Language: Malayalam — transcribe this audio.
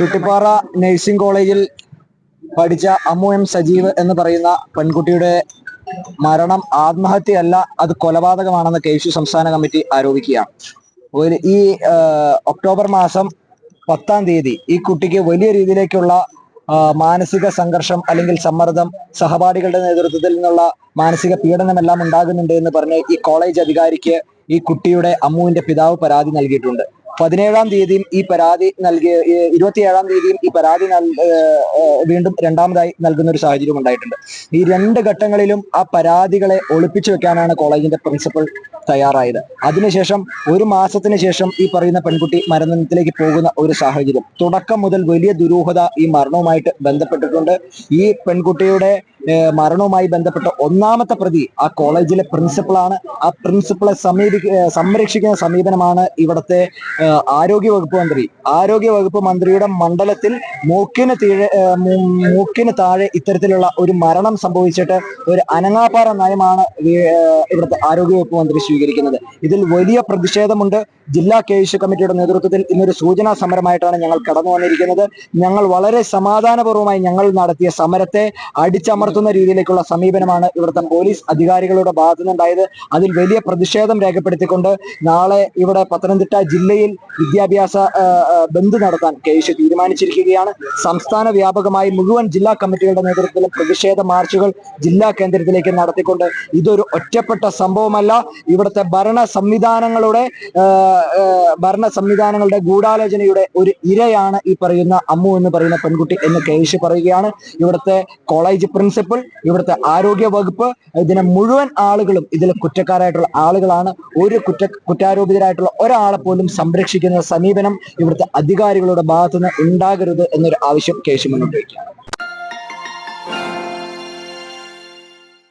ചുട്ടിപ്പാറ നഴ്സിംഗ് കോളേജിൽ പഠിച്ച അമ്മു എം സജീവ് എന്ന് പറയുന്ന പെൺകുട്ടിയുടെ മരണം ആത്മഹത്യയല്ല അത് കൊലപാതകമാണെന്ന് കെ സി സംസ്ഥാന കമ്മിറ്റി ആരോപിക്കുകയാണ്. ഒരു ഈ ഒക്ടോബർ മാസം പത്താം തീയതി ഈ കുട്ടിക്ക് വലിയ രീതിയിലേക്കുള്ള മാനസിക സംഘർഷം അല്ലെങ്കിൽ സമ്മർദ്ദം സഹപാഠികളുടെ നേതൃത്വത്തിൽ നിന്നുള്ള മാനസിക പീഡനമെല്ലാം ഉണ്ടാകുന്നുണ്ട് എന്ന് പറഞ്ഞ് ഈ കോളേജ് അധികാരിക്ക് ഈ കുട്ടിയുടെ അമ്മുവിന്റെ പിതാവ് പരാതി നൽകിയിട്ടുണ്ട്. പതിനേഴാം തീയതിയും ഈ പരാതി നൽകിയ ഇരുപത്തിയേഴാം തീയതിയും ഈ പരാതി വീണ്ടും രണ്ടാമതായി നൽകുന്ന ഒരു സാഹചര്യം ഉണ്ടായിട്ടുണ്ട്. ഈ രണ്ട് ഘട്ടങ്ങളിലും ആ പരാതികളെ ഒളിപ്പിച്ചു വെക്കാനാണ് കോളേജിന്റെ പ്രിൻസിപ്പൽ തയ്യാറായത്. അതിനുശേഷം ഒരു മാസത്തിന് ശേഷം ഈ പറയുന്ന പെൺകുട്ടി മരണത്തിലേക്ക് പോകുന്ന ഒരു സാഹചര്യം. തുടക്കം മുതൽ വലിയ ദുരൂഹത ഈ മരണവുമായിട്ട് ബന്ധപ്പെട്ടിട്ടുണ്ട്. ഈ പെൺകുട്ടിയുടെ മരണവുമായി ബന്ധപ്പെട്ട ഒന്നാമത്തെ പ്രതി ആ കോളേജിലെ പ്രിൻസിപ്പളാണ്. ആ പ്രിൻസിപ്പളെ ഏഹ് സംരക്ഷിക്കുന്ന സമീപനമാണ് ഇവിടുത്തെ ആരോഗ്യ വകുപ്പ് മന്ത്രി. ആരോഗ്യ വകുപ്പ് മന്ത്രിയുടെ മണ്ഡലത്തിൽ മൂക്കിന് തീഴെ മൂക്കിന് താഴെ ഇത്തരത്തിലുള്ള ഒരു മരണം സംഭവിച്ചിട്ട് ഒരു അനങ്ങാപ്പാറ നയമാണ് ഇവിടുത്തെ ആരോഗ്യ വകുപ്പ് മന്ത്രി സ്വീകരിക്കുന്നത്. ഇതിൽ വലിയ പ്രതിഷേധമുണ്ട്. ജില്ലാ കേസ് കമ്മിറ്റിയുടെ നേതൃത്വത്തിൽ ഇന്നൊരു സൂചനാ സമരമായിട്ടാണ് ഞങ്ങൾ കടന്നു വന്നിരിക്കുന്നത് ഞങ്ങൾ വളരെ സമാധാനപൂർവമായി ഞങ്ങൾ നടത്തിയ സമരത്തെ അടിച്ചമർത്തുന്ന രീതിയിലേക്കുള്ള സമീപനമാണ് ഇവിടുത്തെ പോലീസ് അധികാരികളുടെ ഭാഗത്തു നിന്നുണ്ടായത് അതിൽ വലിയ പ്രതിഷേധം രേഖപ്പെടുത്തിക്കൊണ്ട് നാളെ ഇവിടെ പത്തനംതിട്ട ജില്ലയിൽ വിദ്യാഭ്യാസ ബന്ദ് നടത്താൻ കേസ് തീരുമാനിച്ചിരിക്കുകയാണ്. സംസ്ഥാന വ്യാപകമായി മുഴുവൻ ജില്ലാ കമ്മിറ്റികളുടെ നേതൃത്വത്തിലും പ്രതിഷേധ മാർച്ചുകൾ ജില്ലാ കേന്ദ്രത്തിലേക്ക് നടത്തിക്കൊണ്ട് ഇതൊരു ഒറ്റപ്പെട്ട സംഭവമല്ല. ഇവിടുത്തെ ഭരണ സംവിധാനങ്ങളുടെ ഭരണ സംവിധാനങ്ങളുടെ ഗൂഢാലോചനയുടെ ഒരു ഇരയാണ് ഈ പറയുന്ന അമ്മു എന്ന് പറയുന്ന പെൺകുട്ടി എന്ന് കെ പറയുകയാണ്. ഇവിടുത്തെ കോളേജ് പ്രിൻസിപ്പൽ ഇവിടുത്തെ ആരോഗ്യ വകുപ്പ് ഇതിനെ മുഴുവൻ ആളുകളും ഇതിൽ കുറ്റക്കാരായിട്ടുള്ള ആളുകളാണ് ഒരു കുറ്റ കുറ്റാരോപിതരായിട്ടുള്ള ഒരാളെ പോലും സംരക്ഷിക്കുന്ന സമീപനം ഇവിടുത്തെ അധികാരികളുടെ ഭാഗത്തുനിന്ന് ഉണ്ടാകരുത് എന്നൊരു ആവശ്യം കേസ് മുന്നോട്ട് വയ്ക്കുക